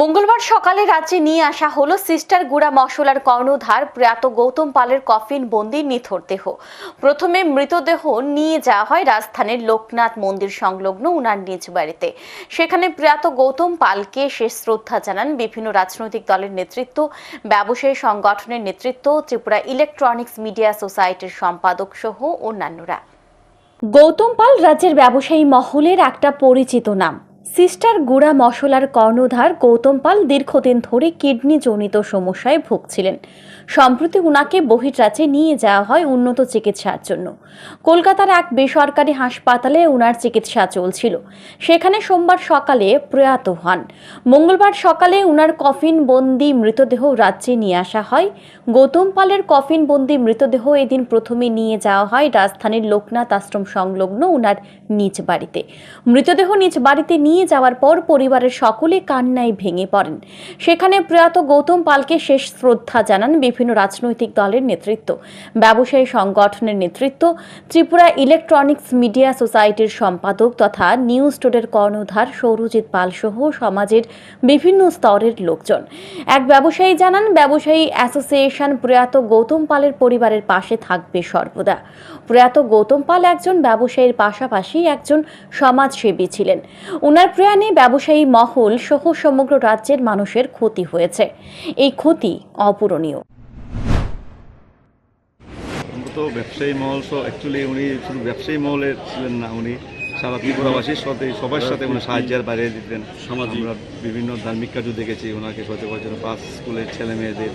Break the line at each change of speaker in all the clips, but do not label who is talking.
মঙ্গলবার সকালে রাজ্যে নিয়ে আসা হলো সিস্টার গুড়া মশলার কর্ণধার প্রয়াত গৌতম পালের কফিন বন্দির নিথর দেহ। প্রথমে মৃতদেহ নিয়ে যাওয়া হয় রাজধানীর লোকনাথ মন্দির সংলগ্ন উনার নিজ বাড়িতে। সেখানে প্রয়াত গৌতম পালকে শেষ শ্রদ্ধা জানান বিভিন্ন রাজনৈতিক দলের নেতৃত্ব, ব্যবসায়ী সংগঠনের নেতৃত্ব, ত্রিপুরা ইলেকট্রনিক্স মিডিয়া সোসাইটির সম্পাদক সহ অন্যান্যরা। গৌতম পাল রাজ্যের ব্যবসায়ী মহলের একটা পরিচিত নাম। সিস্টার গুড়া মশলার কর্ণধার গৌতম পাল দীর্ঘদিন ধরে কিডনি জনিত সমস্যায় ভুগছিলেন। সম্প্রতি উনাকে বহির্রাজ্যে নিয়ে যাওয়া হয় উন্নত চিকিৎসার জন্য। কলকাতার এক বেসরকারি হাসপাতালে উনার চিকিৎসা চলছিল। সেখানে সোমবার সকালে প্রয়াত হন। মঙ্গলবার সকালে উনার কফিন বন্দি মৃতদেহ রাজ্যে নিয়ে আসা হয়। গৌতম পালের কফিন বন্দি মৃতদেহ এদিন প্রথমে নিয়ে যাওয়া হয় রাজধানীর লোকনাথ আশ্রম সংলগ্ন উনার নিজ বাড়িতে। মৃতদেহ নিজ বাড়িতে নিয়ে যাওয়ার পর পরিবারের সকলে কান্নায় ভেঙে পড়েন। সেখানে প্রয়াত গৌতম পালকে শেষ শ্রদ্ধা জানান বিভিন্ন রাজনৈতিক দলের নেতৃত্ব। ব্যবসায়ী সংগঠনের নেতৃত্ব, ত্রিপুরা ইলেকট্রনিক্স মিডিয়া সোসাইটির সম্পাদক তথা নিউজ টোডের কর্ণধার সৌরজিৎ পাল সহ সমাজের বিভিন্ন স্তরের লোকজন। এক ব্যবসায়ী জানান, ব্যবসায়ী অ্যাসোসিয়েশন প্রয়াত গৌতম পালের পরিবারের পাশে থাকবে সর্বদা। প্রয়াত গৌতম পাল একজন ব্যবসায়ীর পাশাপাশি একজন সমাজসেবী ছিলেন। উনার প্রয়াণে ব্যবসায়ী মহল সহ সমগ্র রাজ্যের মানুষের ক্ষতি হয়েছে। এই ক্ষতি অপূরণীয়।
মূলত ব্যবসায়ী মহল অ্যাকচুয়ালি উনি শুধু ব্যবসায়ী মহলের ছিলেন না উনি সারা ত্রিপুরাবাসীর সাথে সবার সাথে উনি সাহায্যের বাইরে দিতেন। আমরা বিভিন্ন ধার্মিক কাজও দেখেছি ওনাকে করেছেন পাঁচ স্কুলের ছেলে মেয়েদের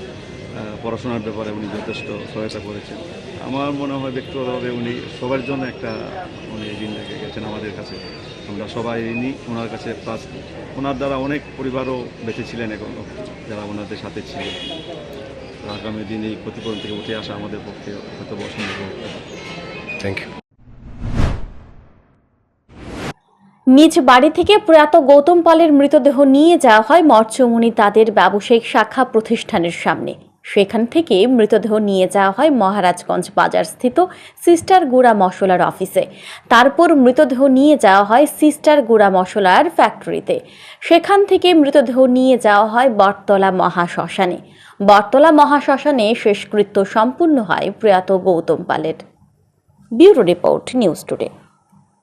পড়াশোনার ব্যাপারে উনি যথেষ্ট সহায়তা করেছেন। আমার মনে হয় ব্যক্তিগতভাবে উনি সবার জন্য একটা উনি ঋণ রেখে গেছেন আমাদের কাছে। আমরা সবাই ঋণী ওনার কাছে প্লাস ওনার দ্বারা অনেক পরিবারও বেঁচে ছিলেন এখনও যারা ওনাদের সাথে ছিলেন। আগামী দিনে এই ক্ষতিপূরণ থেকে উঠে আসা আমাদের পক্ষে হয়তো অসম্ভব হতে
থ্যাংক ইউ
নিজ বাড়ি থেকে প্রয়াত গৌতম পালের মৃতদেহ নিয়ে যাওয়া হয় মর্চমণি তাদের ব্যবসায়িক শাখা প্রতিষ্ঠানের সামনে। সেখান থেকে মৃতদেহ নিয়ে যাওয়া হয় মহারাজগঞ্জ বাজার স্থিত সিস্টার গুড়া মশলার অফিসে। তারপর মৃতদেহ নিয়ে যাওয়া হয় সিস্টার গুড়া মশলার ফ্যাক্টরিতে। সেখান থেকে মৃতদেহ নিয়ে যাওয়া হয় বটতলা মহাশ্মশানে। বটতলা মহাশ্মশানে শেষকৃত্য সম্পূর্ণ হয় প্রয়াত গৌতম পালের। Bureau report, news today.